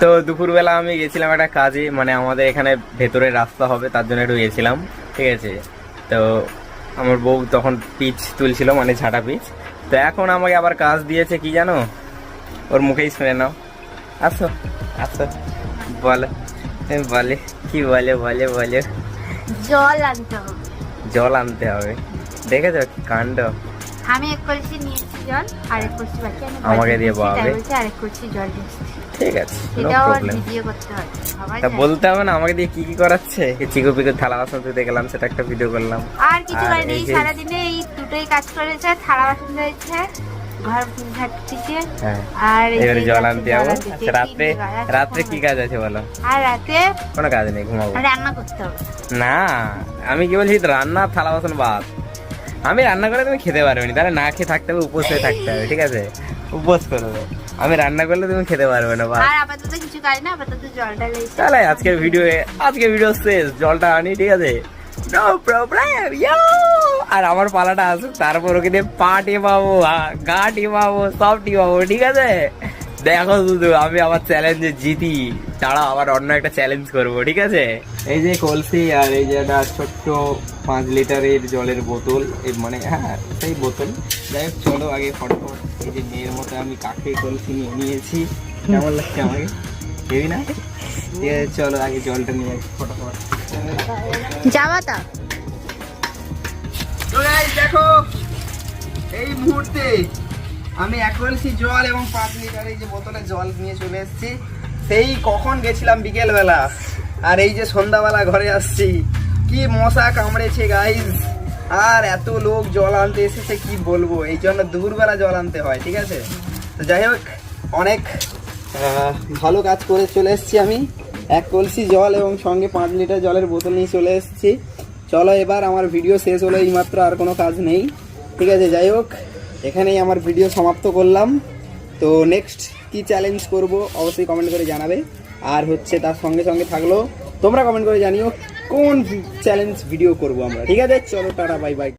তো দুপুরবেলা আমি গেছিলাম একটা কাজে মানে আমাদের এখানে ভেতরে রাস্তা হবে তার জন্য একটু গেছিলাম ঠিক আছে? তো আমার বউ তখন পিচ তুলছিল মানে ঝাঁটা পিচ। তো এখন আমাকে আবার কাজ দিয়েছে কি জানো? ওর মুখেই শুনে নাও। আসো আসো। বলো বলে কি বলে বলে বলে? জল আনতে হবে। জল আনতে হবে। দেখেছ? কাণ্ড? আমি এক কলসি নিয়েছি জল আর এক কলসি বাকি আমি আমাকে দিয়ে দিয়েছি, বাবাকে। বলছে আর এক কলসি জল দিচ্ছি ঠিক আছে নো প্রবলেম ভিডিও করতে হবে তা বলতে হবে না আমাকে দিয়ে কি কি করাচ্ছে? চিকো পিকো থালা বাসন ধুতে গেলাম সেটা একটা ভিডিও করলাম। আর কিছু আর করেনি এই এই দুটোই কাজ করেছে থালা বাসন ঘর ঝাড়ছে হ্যাঁ। আর এবারে জল আনতে যাব। আনতে, আচ্ছা কি কাজ আছে বলো? আর রাতে কোনো কাজ নেই ঘুমাবো। রান্না করতে হবে। না আমি কি বলছি রান্না থালা বাসন বাদ। আমি রান্না করে তুমি খেতে পারবে না। তাহলে না খেয়ে থাকতে হবে উপোস হয়ে থাকতে হবে ঠিক আছে? উপোস করবে আমি রান্না করলে তুমি খেতে পারবে না বাস। আর আপাতত কিছু কাজ না আপাতত জলটা তাহলে আজকের ভিডিও আজকের ভিডিও শেষ। জলটা আনি ঠিক আছে? নো প্রবলেম আর আমার পালাটা আসুক তারপর ওকে দিয়ে পা টিপাবো গা টিপাবো সব টিপাবো ঠিক আছে? দেখো শুধু আমি আবার চ্যালেঞ্জে জিতি। তারা আবার অন্য একটা চ্যালেঞ্জ করব ঠিক আছে? এই যে কলসি আর এই যে একটা ছোট্ট পাঁচ লিটারের জলের বোতল এই মানে হ্যাঁ সেই বোতল। যাই হোক চলো আগে ফটোফট এই যে মেয়ের মতো আমি কাকে কলসি নিয়ে নিয়েছি। কেমন লাগছে আমাকে? হেবি না? ঠিক আছে চলো আগে জলটা নিয়ে আসি ফটোফট। যাবা তা। দেখো এই মুহূর্তে আমি এক কলসি জল এবং পাঁচ লিটার এই যে বোতলে জল নিয়ে চলে এসেছি। সেই কখন গেছিলাম বিকেলবেলা? আর এই যে সন্ধ্যাবেলা ঘরে আসছি। কি মশা কামড়েছে গাইস আর এত লোক জল আনতে এসেছে, কি বলব? এই জন্য দুপুরবেলা জল আনতে হয়, ঠিক আছে? তো যাই হোক, অনেক ভালো কাজ করে চলে এসেছি আমি। এক কলসি জল এবং সঙ্গে পাঁচ লিটার জলের বোতল নিয়ে চলে এসেছি। চলো এবার, আমার ভিডিও শেষ হলো, এইমাত্র আর কোনো কাজ নেই। ঠিক আছে, যাই হোক। এখানেই আমার ভিডিও সমাপ্ত করলাম। তো নেক্সট কি চ্যালেঞ্জ করব অবশ্যই কমেন্ট করে জানাবে। আর হচ্ছে তার সঙ্গে সঙ্গে থাকল, তোমরা কমেন্ট করে জানিও কোন চ্যালেঞ্জ ভিডিও করব আমরা। ঠিক আছে? চলো টাটা বাই বাই